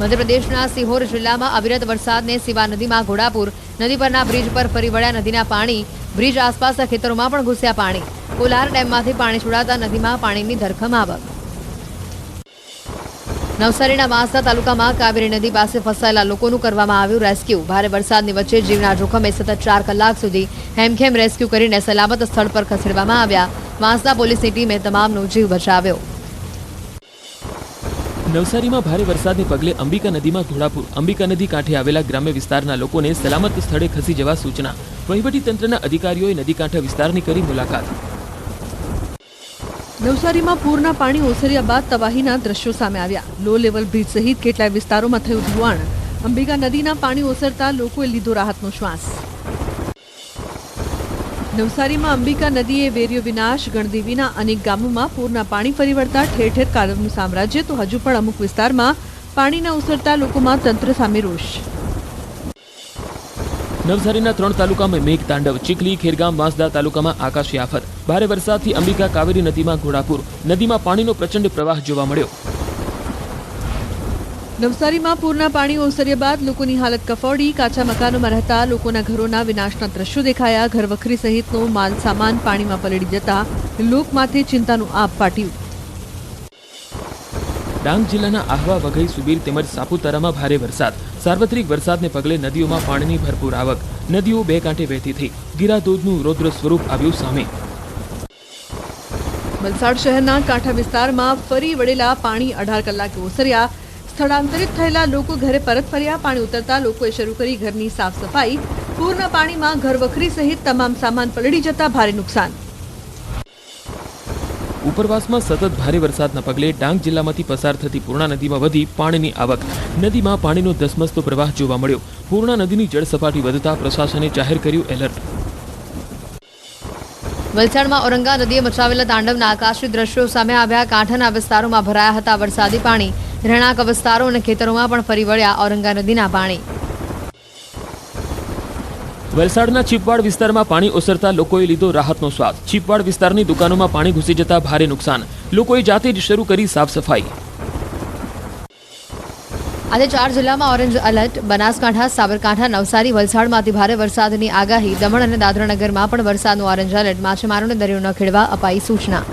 મધ્યપ્રદેશના સિહોર જિલ્લામાં અવિરત વરસાદને સિવા નદીમાં ઘોડાપુર, નદી પરના બ્રિજ પર ફરી વળ્યા નદીના પાણી, બ્રિજ આસપાસના ખેતરોમાં પણ ઘૂસ્યા પાણી. કોલાર ડેમમાંથી પાણી છોડાતા નદીમાં પાણીની ધરખમ આવક. નવસારીના વાંસદા તાલુકામાં કાવેરી નદી પાસે ફસાયેલા લોકોનું કરવામાં આવ્યું રેસ્ક્યુ. ભારે વરસાદની વચ્ચે જીવના જોખમે સતત ચાર કલાક સુધી હેમખેમ રેસ્ક્યુ કરીને સલામત સ્થળ પર ખસેડવામાં આવ્યા. વાંસદા પોલીસની ટીમે તમામનો જીવ બચાવ્યો. નવસારીમાં ભારે વરસાદને પગલે અંબિકા નદીમાં ઘોડાપુર અંબિકા નદી કાંઠે આવેલા ગ્રામ્ય વિસ્તારના લોકોને સલામત સ્થળે ખસી જવા સૂચના. તંત્રના અધિકારીઓએ નદી કાંઠા વિસ્તારની કરી મુલાકાત. નવસારીમાં પૂરના પાણી ઓસર્યા બાદ તબાહીના દ્રશ્યો સામે આવ્યા. લો લેવલ બ્રિજ સહિત કેટલાય વિસ્તારોમાં થયું ધોવાણ. અંબિકા નદીના પાણી ઓસરતા લોકોએ લીધો રાહતનો શ્વાસ. નવસારીમાં અંબિકા નદીએ વેર્યો વિનાશ. ગણદેવીના અનેક ગામોમાં પૂરના પાણી ફરી વળતા ઠેર ઠેર કાદવનું સામ્રાજ્ય. તો હજુ પણ અમુક વિસ્તારમાં પાણીના ઉસરતા લોકોમાં તંત્ર સામે રોષ. નવસારીના ત્રણ તાલુકામાં મેઘ તાંડવ, ચીખલી, ખેરગામ, વાંસદા તાલુકામાં આકાશી આફત. ભારે વરસાદથી અંબિકા કાવેરી નદીમાં ઘોડાપુર. નદીમાં પાણીનો પ્રચંડ પ્રવાહ જોવા મળ્યો. નવસારીમાં પૂરના પાણી ઓસર્યા બાદ લોકોની હાલત કફોડી. કાચા મકાનોમાં રહેતા લોકોના ઘરોના વિનાશના દ્રશ્યો દેખાયા. ઘરવખરી સહિતનો માલ સામાન પાણીમાં પલળી જતા લોકમાથે ચિંતાનું આપ પાટ્યું ડાંગ જિલ્લાના આહવા વઘઈ સુબીર તેમજ સાપુતારામાં ભારે વરસાદ. સાર્વત્રિક વરસાદને પગલે નદીઓમાં પાણીની ભરપૂર આવક. નદીઓ બે કાંઠે વહેતી થઈ. ગીરાધોધનું રૌદ્ર સ્વરૂપ આવ્યું સામે. વલસાડ શહેરના કાંઠા વિસ્તારમાં ફરી વળેલા પાણી અઢાર કલાકે ઓસર્યા. સ્થળાંતરિત થયેલા લોકો ઘરે પરત ફર્યા પાણી ઉતરતા લોકોએ શરૂ કરી ઘરની સાફ સફાઈ. પૂરના પાણીમાં ઘરવખરી સહિત તમામ સામાન પલળી જતા ભારે નુકસાન. ઉપરવાસમાં સતત ભારે વરસાદના પગલે ડાંગ જિલ્લામાંથી પસાર થતી પૂર્ણા નદીમાં વધી પાણીની આવક. નદીમાં પાણીનો ધસમસતો પ્રવાહ જોવા મળ્યો. પૂર્ણા નદીની જળ સપાટી વધતા પ્રશાસને જાહેર કર્યું એલર્ટ. વલસાડમાં ઔરંગા નદીએ મચાવેલા તાંડવના આકાશી દ્રશ્યો સામે આવ્યા. કાંઠાના વિસ્તારોમાં ભરાયા હતા વરસાદી પાણી. રહેણાંક વિસ્તારો અને ખેતરોમાં પણ ફરી વળ્યા ઔરંગા નદીના પાણી. વલસાડના ચીપવાડ વિસ્તારમાં પાણી ઓસરતા લોકોએ લીધો રાહતનો સ્વાદ ચીપવાડ વિસ્તારની દુકાનોમાં પાણી ઘૂસી જતા ભારે નુકસાન. લોકોએ જાતે જ શરૂ કરી સાફ સફાઈ. આજે ચાર જિલ્લામાં ઓરેન્જ એલર્ટ બનાસકાંઠા સાબરકાંઠા નવસારી વલસાડમાંથી ભારે વરસાદની આગાહી. દમણ અને દાદરાનગરમાં પણ વરસાદનું ઓરેન્જ એલર્ટ. માછીમારોને દરિયો ન ખેડવા અપાઈ સૂચના.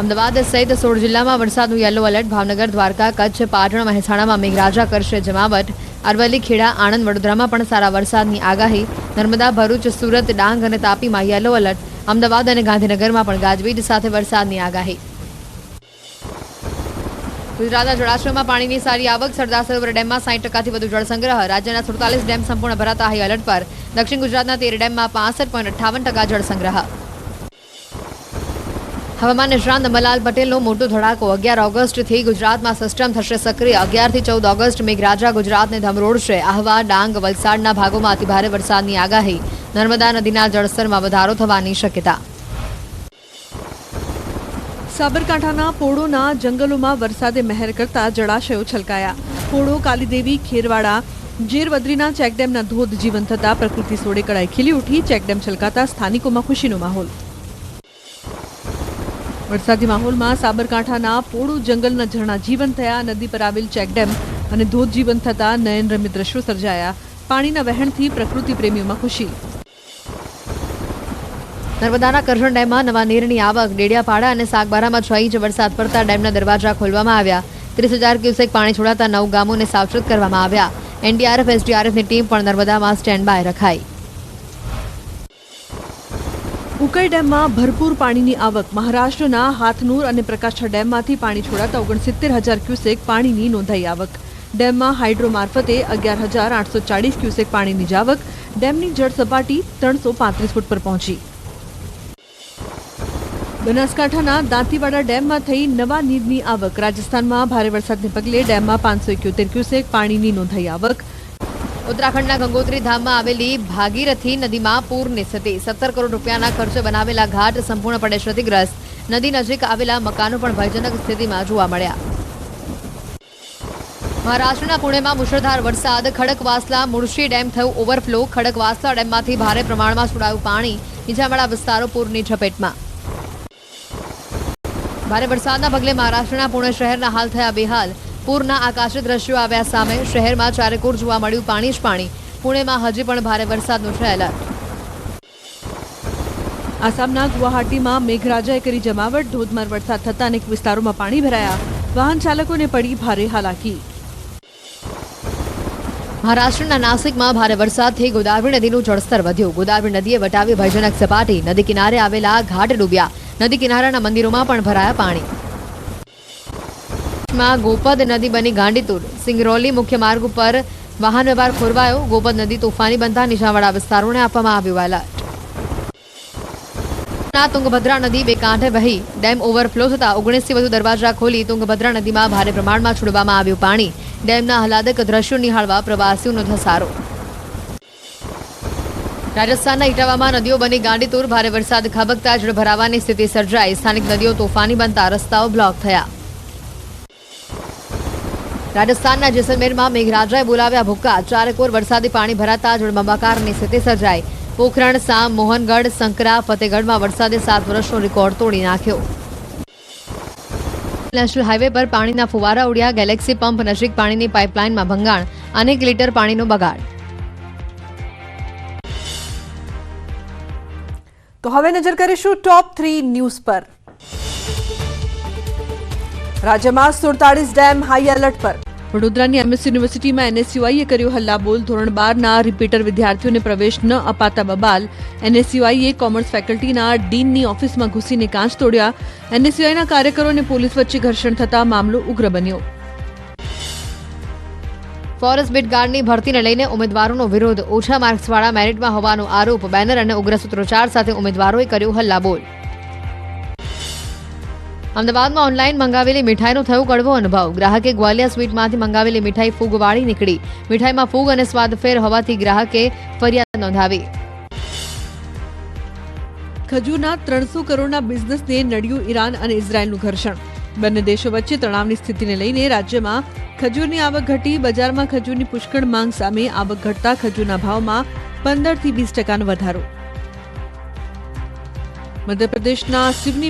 અમદાવાદ સહિત સોળ જિલ્લામાં વરસાદનું યલો એલર્ટ. ભાવનગર, દ્વારકા, કચ્છ, પાટણ, મહેસાણામાં મેઘરાજા કરશે જમાવટ. અરવલ્લી, ખેડા, આણંદ, વડોદરામાં પણ સારા વરસાદની આગાહી. નર્મદા, ભરૂચ, સુરત, ડાંગ અને તાપીમાં યલો એલર્ટ. અમદાવાદ અને ગાંધીનગરમાં પણ ગાજવીજ સાથે વરસાદની આગાહી. ગુજરાતના જળાશયોમાં પાણીની સારી આવક. સરદાર સરોવર ડેમમાં સાઠ ટકાથી વધુ જળસંગ્રહ. રાજ્યના સુડતાલીસ ડેમ સંપૂર્ણ ભરાતા હાઈ એલર્ટ પર. દક્ષિણ ગુજરાતના તેર ડેમમાં પાસઠ પોઈન્ટ અઠ્ઠાવન ટકા જળસંગ્રહ. હવામાન નિષ્ણાંત અમલાલ પટેલનો મોટો ધડાકો. અગિયાર ઓગસ્ટથી ગુજરાતમાં સિસ્ટમ થશે સક્રિય. અગિયારથી ચૌદ ઓગસ્ટ મેઘરાજા ગુજરાતને ધમરોડશે. આહવા, ડાંગ, વલસાડના ભાગોમાં અતિભારે વરસાદની આગાહી. નર્મદા નદીના જળસ્તરમાં વધારો થવાની શક્યતા. સાબરકાંઠાના પોળોના જંગલોમાં વરસાદે મહેર કરતા જળાશયો છલકાયા. પોળો, કાલીદેવી, ખેરવાડા, જેરવદ્રીના ચેકડેમના ધોધ જીવન થતા પ્રકૃતિ સોડે કળાઈ ખીલી ઉઠી. ચેકડેમ છલકાતા સ્થાનિકોમાં ખુશીનો માહોલ. વરસાદી માહોલમાં સાબરકાંઠાના પોળો જંગલના ઝરણા જીવન થયા, નદી પર આવેલ ચેકડેમ અને ધોધ જીવન થતા નયનરમ્ય દ્રશ્યો સર્જાયા. પાણીના વહેણથી પ્રકૃતિ પ્રેમીઓમાં ખુશી. નર્મદાના કરજણ ડેમમાં નવા નીરની આવક, ડેડિયાપાડા અને સાગબારામાં છ ઇંચ વરસાદ પડતા ડેમના દરવાજા ખોલવામાં આવ્યા. ત્રીસ હજાર ક્યુસેક પાણી છોડાતા નવ ગામોને સાવચેત કરવામાં આવ્યા. એનડીઆરએફ, એસડીઆરએફની ટીમ પણ નર્મદામાં સ્ટેન્ડ બાય રખાઈ. ઉકાઈ ડેમમાં ભરપૂર પાણીની આવક. મહારાષ્ટ્રના હાથનૂર અને પ્રકાશા ડેમમાંથી પાણી છોડાતા ઓગણસિત્તેર હજાર ક્યુસેક પાણીની નોંધાઈ આવક. ડેમમાં હાઇડ્રો મારફતે અગિયાર હજાર આઠસો ચાળીસ ક્યુસેક પાણીની જાવક ડેમની જળ સપાટી ત્રણસો પાંત્રીસ ફૂટ પર પહોંચી. બનાસકાંઠાના દાંતીવાડા ડેમમાં થઈ નવા નીરની આવક. રાજસ્થાનમાં ભારે વરસાદને પગલે ડેમમાં પાંચસો એક્યોતેર ક્યુસેક પાણીની નોંધાઈ આવક. ઉત્તરાખંડના ગંગોત્રી ધામમાં આવેલી ભાગીરથી નદીમાં પૂરની સ્થિતિ. સત્તર કરોડ રૂપિયાના ખર્ચે બનાવેલા ઘાટ સંપૂર્ણપણે ક્ષતિગ્રસ્ત. નદી નજીક આવેલા મકાનો પણ ભયજનક સ્થિતિમાં જોવા મળ્યા. મહારાષ્ટ્રના પુણેમાં મુશળધાર વરસાદ, ખડકવાસલા મુળશી ડેમ થયું ઓવરફ્લો. ખડકવાસલા ડેમમાંથી ભારે પ્રમાણમાં છોડાયું પાણી. નીચાણવાળા વિસ્તારો પૂરની ઝપેટમાં. ભારે વરસાદના પગલે મહારાષ્ટ્રના પુણે શહેરના હાલ થયા બેહાલ. પૂરના આકાશી દ્રશ્યો આવ્યા સામે શહેરમાં ચારેકોર જોવા મળ્યું પાણી જ પાણી. પુણેમાં હજી પણ ભારે વરસાદનું છે એલર્ટ. આસામના ગુવાહાટીમાં મેઘરાજાએ કરી જમાવટ. ધોધમાર વરસાદ થતાં અનેક વિસ્તારોમાં પાણી ભરાયા. વાહન ચાલકોને પડી ભારે હાલાકી. મહારાષ્ટ્રના નાસિકમાં ભારે વરસાદથી ગોદાવરી નદીનું જળસ્તર વધ્યું. ગોદાવરી નદીએ વટાવી ભયજનક સપાટી. નદી કિનારે આવેલા ઘાટ ડૂબ્યા. નદી કિનારાના મંદિરોમાં પણ ભરાયા પાણી. માં ગોપદ નદી બની ગાંડીતુર. સિંગરૌલી મુખ્ય માર્ગ ઉપર વાહન વ્યવહાર ખોરવાયો. ગોપદ નદી તોફાની બનતા નીચાણવાળા વિસ્તારોને આપવામાં આવ્યું એલર્ટ. તુંગભદ્રા નદી બે કાંઠે વહી ડેમ ઓવરફ્લો થતા ઓગણીસથી વધુ દરવાજા ખોલી તુંગભદ્રા નદીમાં ભારે પ્રમાણમાં છોડવામાં આવ્યું પાણી. ડેમના હલાદક દ્રશ્યો નિહાળવા પ્રવાસીઓનો ધસારો. રાજસ્થાનના ઇટાવામાં નદીઓ બની ગાંડીતુર. ભારે વરસાદ ખાબકતા, જળ ભરાવાની સ્થિતિ સર્જાઈ. સ્થાનિક નદીઓ તોફાની બનતા રસ્તાઓ બ્લોક થયા. રાજસ્થાનના જેસલમેરમાં મેઘરાજાએ બોલાવ્યા ભૂક્કા. ચારેકોર વરસાદી પાણી ભરાતા જળબંબાકારની સ્થિતિ સર્જાઈ. પોખરણ, સામ, મોહનગઢ, સંકરા, ફતેગઢમાં વરસાદે સાત વર્ષનો રેકોર્ડ તોડી નાખ્યો. નેશનલ હાઈવે પર પાણીના ફુવારા ઉડ્યા ગેલેક્સી પંપ નજીક પાણીની પાઇપલાઇનમાં ભંગાણ. અનેક લીટર પાણીનો બગાડ. તો હવે નજર કરીશું ટોપ થ્રી ન્યૂઝ પર. રાજ્યમાં સુડતાલીસ ડેમ હાઈ એલર્ટ પર. વડોદરાની એમએસ યુનિવર્સિટીમાં એનએસયુઆઈએ કર્યો હલ્લાબોલ ધોરણ બારના રિપીટર વિદ્યાર્થીઓને પ્રવેશ ન અપાતા બબાલ. એનએસયુઆઈએ કોમર્સ ફેકલ્ટીના ડીનની ઓફિસમાં ઘૂસીને કાચ તોડ્યા. એનએસયુઆઈના કાર્યકરો અને પોલીસ વચ્ચે ઘર્ષણ થતા મામલો ઉગ્ર બન્યો. ફોરેસ્ટ બીટગાર્ડની ભરતીને લઈને ઉમેદવારોનો વિરોધ. ઓછા માર્ક્સવાળા મેરિટમાં હોવાનો આરોપ. બેનર અને ઉગ્ર સૂત્રોચ્ચાર સાથે ઉમેદવારોએ કર્યો હલ્લાબોલ. અમદાવાદમાં ઓનલાઈન મંગાવેલી મીઠાઈનો થયો કડવો અનુભવ. ગ્રાહકે ગ્વાલિયા સ્વીટમાંથી મંગાવેલી મીઠાઈ ફૂગવાળી નીકળી. મીઠાઈમાં ફૂગ અને સ્વાદફેર હોવાથી ગ્રાહકે ફરિયાદ નોંધાવી. ખજૂરના ત્રણસો કરોડના બિઝનેસને નડ્યું ઈરાન અને ઇઝરાયલનું ઘર્ષણ. બંને દેશો વચ્ચે તણાવની સ્થિતિને લઈને રાજ્યમાં ખજૂરની આવક ઘટી, બજારમાં ખજૂરની પુષ્કળ માંગ સામે આવક ઘટતા ખજૂરના ભાવમાં પંદરથી વીસ ટકાનો વધારો. મધ્યપ્રદેશના સિવની